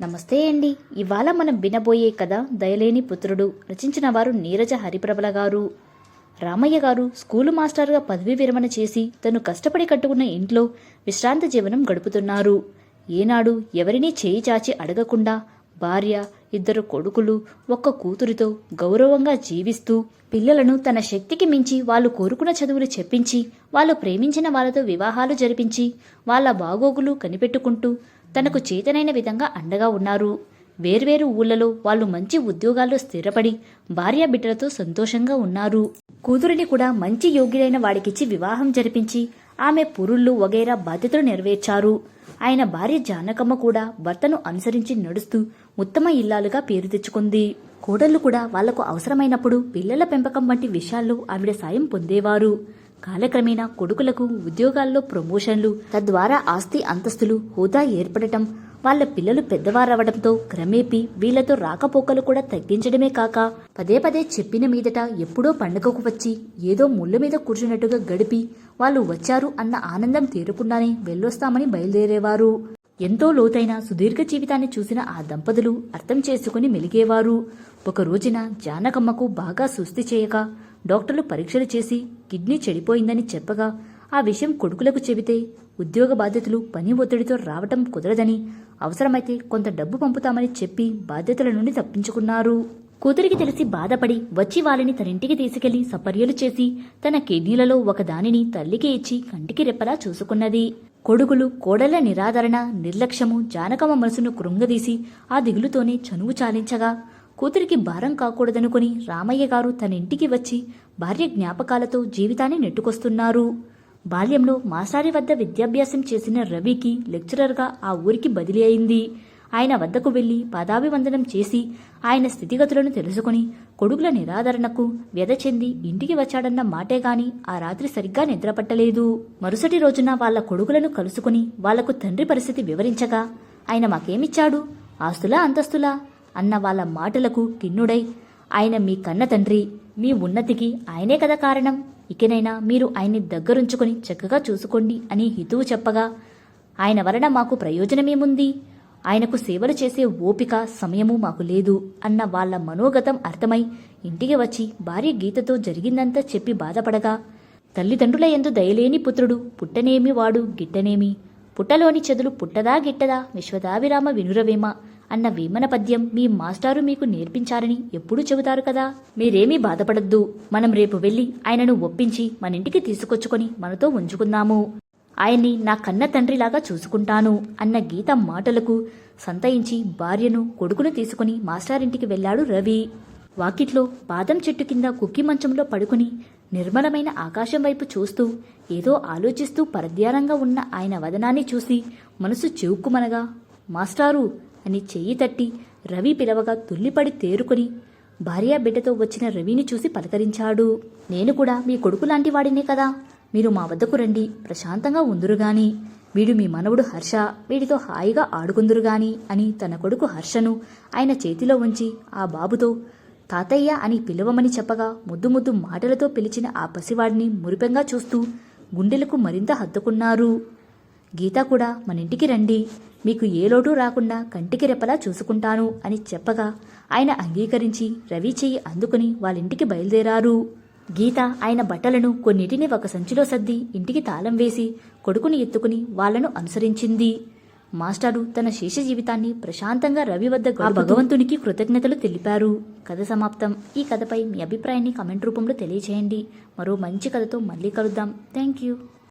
నమస్తే అండి. ఇవాళ మనం వినబోయే కథ దయలేని పుత్రుడు. రచించిన వారు నీరజ హరిప్రభల గారు. రామయ్య గారు స్కూలు మాస్టర్గా పదవీ విరమణ చేసి తను కష్టపడి కట్టుకున్న ఇంట్లో విశ్రాంతి జీవనం గడుపుతున్నారు. ఏనాడు ఎవరినీ చేయి చాచి అడగకుండా భార్య ఇద్దరు కొడుకులు ఒక్క కూతురితో గౌరవంగా జీవిస్తూ పిల్లలను తన శక్తికి మించి వాళ్ళు కోరుకున్న చదువులు చెప్పించి వాళ్ళు ప్రేమించిన వాళ్ళతో వివాహాలు జరిపించి వాళ్ళ బాగోగులు కనిపెట్టుకుంటూ తనకు చేతనైన విధంగా అండగా ఉన్నారు. వేర్వేరు ఊళ్ళలో వాళ్ళు మంచి ఉద్యోగాల్లో స్థిరపడి భార్య బిడ్డలతో సంతోషంగా ఉన్నారు. కూతురిని కూడా మంచి యోగ్యుడైన వాడికిచ్చి వివాహం జరిపించి ఆమె పురుళ్ళు వగైరా బాధ్యతలు నెరవేర్చారు. ఆయన భార్య జానకమ్మ కూడా భర్తను అనుసరించి నడుస్తూ ఉత్తమ ఇల్లాలుగా పేరు తెచ్చుకుంది. కోడళ్ళు కూడా వాళ్ళకు అవసరమైనప్పుడు పిల్లల పెంపకం వంటి విషయాల్లో ఆవిడ సాయం పొందేవారు. కాలక్రమేణా కొడుకులకు ఉద్యోగాల్లో ప్రమోషన్లు తద్వారా ఆస్తి అంతస్తులు హోదా ఏర్పడటం వాళ్ళ పిల్లలు పెద్దవారవడంతో క్రమేపీ వీళ్ళతో రాకపోకలు కూడా తగ్గించడమే కాక పదే పదే చెప్పిన మీదట ఎప్పుడో పండగకు వచ్చి ఏదో ముళ్ళ మీద కూర్చున్నట్టుగా గడిపి వాళ్ళు వచ్చారు అన్న ఆనందం తీరకుండానే వెళ్ళొస్తామని బయలుదేరేవారు. ఎంతో లోతైన సుదీర్ఘ జీవితాన్ని చూసిన ఆ దంపతులు అర్థం చేసుకుని మెలిగేవారు. ఒక రోజున జానకమ్మకు బాగా సుస్థి చేయక డాక్టర్లు పరీక్షలు చేసి కిడ్నీ చెడిపోయిందని చెప్పగా ఆ విషయం కొడుకులకు చెబితే ఉద్యోగ బాధ్యతలు పని ఒత్తిడితో రావటం కుదరదని అవసరమైతే కొంత డబ్బు పంపుతామని చెప్పి బాధ్యతల నుండి తప్పించుకున్నారు. కూతురికి తెలిసి బాధపడి వచ్చి వాళ్ళని తనింటికి తీసుకెళ్ళి సపర్యలు చేసి తన కిడ్నీలలో ఒక దానిని తల్లికి ఇచ్చి కంటికి రెప్పలా చూసుకున్నది. కొడుకులు కోడళ్ళ నిరాదరణ నిర్లక్ష్యము జానకమ్మ మనసును కృంగదీసి ఆ దిగులుతోనే చనువు చాలించగా కూతురికి భారం కాకూడదనుకుని రామయ్య గారు తన ఇంటికి వచ్చి భార్య జ్ఞాపకాలతో జీవితాన్ని నెట్టుకొస్తున్నారు. బాల్యంలో మాసారి వద్ద విద్యాభ్యాసం చేసిన రవికి లెక్చరర్గా ఆ ఊరికి బదిలీ అయింది. ఆయన వద్దకు వెళ్ళి పాదాభివందనం చేసి ఆయన స్థితిగతులను తెలుసుకుని కొడుకుల నిరాదరణకు వ్యధ చెంది ఇంటికి వచ్చాడన్న మాటే గాని ఆ రాత్రి సరిగ్గా నిద్రపట్టలేదు. మరుసటి రోజున వాళ్ళ కొడుకులను కలుసుకుని వాళ్ళకు తండ్రి పరిస్థితి వివరించగా ఆయన మాకేమిచ్చాడు? ఆస్తులా అంతస్తులా? అన్న వాళ్ళ మాటలకు కిన్నుడై ఆయన మీ కన్న తండ్రి మీ ఉన్నతికి ఆయనే కదా కారణం. ఇకనైనా మీరు ఆయన్ని దగ్గరుంచుకొని చక్కగా చూసుకోండి అని హితువు చెప్పగా ఆయన వలన మాకు ప్రయోజనమేముంది? ఆయనకు సేవలు చేసే ఓపిక సమయము మాకు లేదు అన్న వాళ్ళ మనోగతం అర్థమై ఇంటికి వచ్చి భార్య గీతతో జరిగిందంతా చెప్పి బాధపడగా తల్లిదండ్రుల ఎందు దయలేని పుత్రుడు పుట్టనేమి వాడు గిట్టనేమి? పుట్టలోని చెదులు పుట్టదా గిట్టదా? విశ్వదావిరామ వినురవేమ? అన్న వేమన పద్యం మీ మాస్టారు మీకు నేర్పించారని ఎప్పుడూ చెబుతారు కదా. మీరేమీ బాధపడద్దు. మనం రేపు వెళ్ళి ఆయనను ఒప్పించి మన ఇంటికి తీసుకొచ్చుకొని మనతో ఉంచుకుందాము. ఆయన్ని నా కన్న తండ్రిలాగా చూసుకుంటాను అన్న గీత మాటలకు సంతయించి భార్యను కొడుకును తీసుకుని మాస్టారింటికి వెళ్ళాడు రవి. వాకిట్లో బాదం చెట్టు కింద కుక్కి మంచంలో పడుకుని నిర్మలమైన ఆకాశం వైపు చూస్తూ ఏదో ఆలోచిస్తూ పరధ్యానంగా ఉన్న ఆయన వదనాన్ని చూసి మనసు చెవుక్కుమనగా మాస్టారు అని చెయ్యి తట్టి రవి పిలవగా తుల్లిపడి తేరుకొని భార్యా బిడ్డతో వచ్చిన రవిని చూసి పలకరించాడు. నేను కూడా మీ కొడుకు లాంటి వాడినే కదా. మీరు మా వద్దకు రండి. ప్రశాంతంగా ఉందురుగాని వీడు మీ మనవుడు హర్ష. వీడితో హాయిగా ఆడుకుందురుగాని అని తన కొడుకు హర్షను ఆయన చేతిలో ఉంచి ఆ బాబుతో తాతయ్య అని పిలవమని చెప్పగా ముద్దు ముద్దు మాటలతో పిలిచిన ఆ పసివాడిని మురిపెంగా చూస్తూ గుండెలకు మరింత హత్తుకున్నారు. గీత కూడా మన ఇంటికి రండి. మీకు ఏ లోటు రాకుండా కంటికి రెప్పలా చూసుకుంటాను అని చెప్పగా ఆయన అంగీకరించి రవి చెయ్యి అందుకుని వాళ్ళింటికి బయలుదేరారు. గీత ఆయన బట్టలను కొన్నిటిని ఒక సంచిలో సర్ది ఇంటికి తాళం వేసి కొడుకుని ఎత్తుకుని వాళ్ళను అనుసరించింది. మాస్టారు తన శేష జీవితాన్ని ప్రశాంతంగా రవి వద్ద భగవంతునికి కృతజ్ఞతలు తెలిపారు. కథ సమాప్తం. ఈ కథపై మీ అభిప్రాయాన్ని కమెంట్ రూపంలో తెలియచేయండి. మరో మంచి కథతో మళ్ళీ కలుద్దాం. Thank you